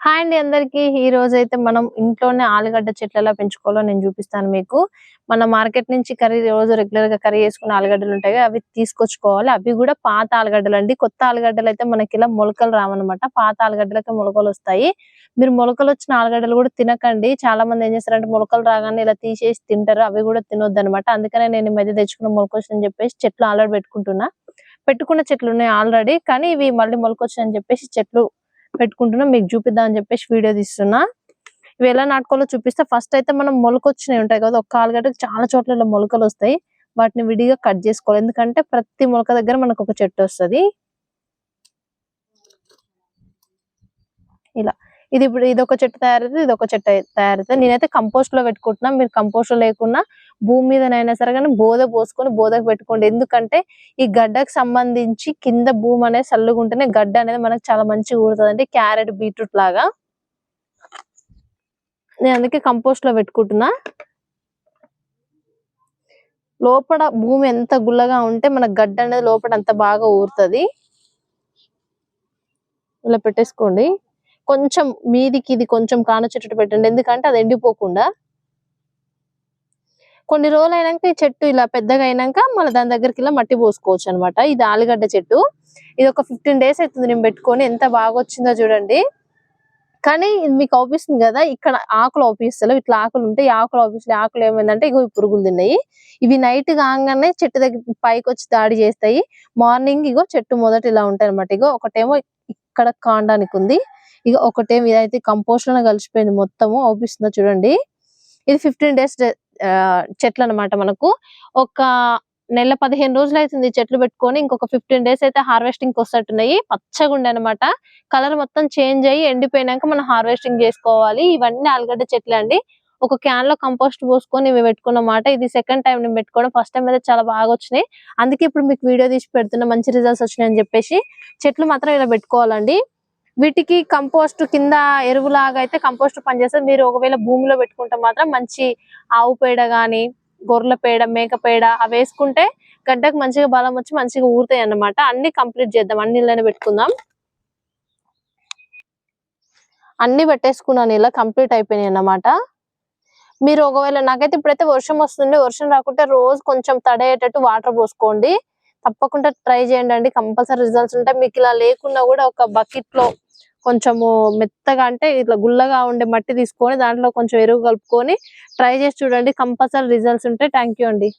Hi అండి అందరికి. ఈ రోజు అయితే మనం ఇంట్లోనే ఆలుగడ్డ చెట్లు ఎలా పెంచుకోవాలో నేను చూపిస్తాను మీకు. మన మార్కెట్ నుంచి కర్రీ రోజు రెగ్యులర్గా కర్రీ చేసుకున్న ఆలుగడ్డలు ఉంటాయి. అవి తీసుకొచ్చుకోవాలి. అవి కూడా పాత ఆలుగడ్డలు అండి. కొత్త ఆలుగడ్డలు అయితే మనకి ఇలా మొలకలు రావన్నమాట. పాత ఆలుగడ్డలకి మొలకలు వస్తాయి. మీరు మొలకలు వచ్చిన ఆలుగడ్డలు కూడా తినకండి. చాలా మంది ఏం చేస్తారంటే మొలకలు రాగానే ఇలా తీసేసి తింటారు. అవి కూడా తినొద్దు అనమాట అందుకనే నేను ఈ మధ్య తెచ్చుకున్న మొలకొచ్చని చెప్పేసి చెట్లు ఆల్రెడీ పెట్టుకుంటున్నా. పెట్టుకున్న చెట్లు ఉన్నాయి ఆల్రెడీ. కానీ ఇవి మళ్ళీ మొలకొచ్చాయని చెప్పేసి చెట్లు పెట్టుకుంటున్నా. మీకు చూపిద్దాం అని చెప్పేసి వీడియో తీస్తున్నా. ఇవి ఎలా నాటుకోవాలో చూపిస్తే. ఫస్ట్ అయితే మనం మొలకొచ్చినవి ఉంటాయి కదా ఒక ఆలుగడ్డకి చాలా చోట్ల ఇలా మొలకలు వస్తాయి. వాటిని విడిగా కట్ చేసుకోవాలి. ఎందుకంటే ప్రతి మొలక దగ్గర మనకు ఒక చెట్టు వస్తది. ఇలా. ఇది ఇప్పుడు ఇది ఒక చెట్టు తయారైతే ఇది ఒక చెట్టు తయారైతే. నేనైతే కంపోస్ట్లో పెట్టుకుంటున్నా. మీరు కంపోస్ట్లో లేకున్నా భూమి మీదనైనా సరే కానీ బోధ పోసుకొని బోధకు పెట్టుకోండి. ఎందుకంటే ఈ గడ్డకు సంబంధించి కింద భూమి అనేది చల్లుకుంటేనే గడ్డ అనేది మనకు చాలా మంచిగా ఊరుతుంది అంటే క్యారెట్ బీట్రూట్ లాగా. నేను అందుకే కంపోస్ట్లో పెట్టుకుంటున్నా. లోపల భూమి ఎంత గుల్లగా ఉంటే మన గడ్డ అనేది లోపల అంత బాగా ఊరుతుంది. ఇలా పెట్టేసుకోండి. కొంచెం మీదికి ఇది కొంచెం కాన చెట్టు పెట్టండి. ఎందుకంటే అది ఎండిపోకుండా కొన్ని రోజులు అయినాక ఈ చెట్టు ఇలా పెద్దగా అయినాక మన దాని దగ్గరికి ఇలా మట్టి పోసుకోవచ్చు అనమాట ఇది ఆలుగడ్డ చెట్టు. ఇది ఒక ఫిఫ్టీన్ డేస్ అవుతుంది నేను పెట్టుకొని ఎంత బాగా వచ్చిందో చూడండి. కానీ ఇది మీకు అవుపిస్తుంది కదా ఇక్కడ ఆకులు అవుపిస్తారు ఇట్లా ఆకులు ఉంటాయి ఆకులు అవుపిస్తే ఆకులు ఏమైందంటే ఇగో పురుగులు తిన్నాయి. ఇవి నైట్ కాగానే చెట్టు దగ్గర పైకి వచ్చి దాడి చేస్తాయి. మార్నింగ్ ఇగో చెట్టు మొదట ఇలా ఉంటాయి అనమాట ఇగో ఒకటేమో ఇక్కడ కాండానికి ఉంది. ఇక ఒకటే ఇదైతే కంపోస్ట్లోనే కలిసిపోయింది మొత్తము. అవుపిస్తుందో చూడండి. ఇది ఫిఫ్టీన్ డేస్ చెట్లు అన్నమాట మనకు. ఒక నెల పదిహేను రోజులు అవుతుంది చెట్లు పెట్టుకొని. ఇంకొక ఫిఫ్టీన్ డేస్ అయితే హార్వెస్టింగ్ వస్తట్టున్నాయి పచ్చగా ఉండే అనమాట కలర్ మొత్తం చేంజ్ అయ్యి ఎండిపోయినాక మనం హార్వెస్టింగ్ చేసుకోవాలి. ఇవన్నీ ఆలుగడ్డ చెట్లు అండి. ఒక క్యాన్లో కంపోస్ట్ పోసుకొని ఇవి పెట్టుకున్నమాట. ఇది సెకండ్ టైం నేను పెట్టుకోవడం. ఫస్ట్ టైం అయితే చాలా బాగా వచ్చినాయి. అందుకే ఇప్పుడు మీకు వీడియో తీసి పెడుతున్నా. మంచి రిజల్ట్స్ వచ్చినాయని చెప్పేసి. చెట్లు మాత్రం ఇలా పెట్టుకోవాలండి. వీటికి కంపోస్ట్ కింద ఎరువులాగా అయితే కంపోస్ట్ పనిచేస్తుంది. మీరు ఒకవేళ భూమిలో పెట్టుకుంటే మాత్రం మంచి ఆవు పేడ గాని గొర్రెల పేడ మేక పేడ అవి వేసుకుంటే గడ్డకు మంచిగా బలం వచ్చి మంచిగా ఊరుతాయి అన్నమాట. అన్ని కంప్లీట్ చేద్దాం. అన్ని ఇళ్ళనే పెట్టుకుందాం. అన్ని పెట్టేసుకున్నాను ఇలా కంప్లీట్ అయిపోయినాయి అన్నమాట. మీరు ఒకవేళ నాకైతే ఇప్పుడైతే వర్షం వస్తుంది వర్షం రాకుంటే రోజు కొంచెం తడేటట్టు వాటర్ పోసుకోండి. తప్పకుండా ట్రై చేయండి కంపల్సరీ రిజల్ట్స్ ఉంటాయి. మీకు ఇలా లేకున్నా కూడా ఒక బకెట్లో కొంచెము మెత్తగా అంటే ఇట్లా గుల్లగా ఉండే మట్టి తీసుకొని దాంట్లో కొంచెం ఎరువు కలుపుకొని ట్రై చేసి చూడండి. కంపల్సరీ రిజల్ట్స్ ఉంటాయి థ్యాంక్ యూ అండి.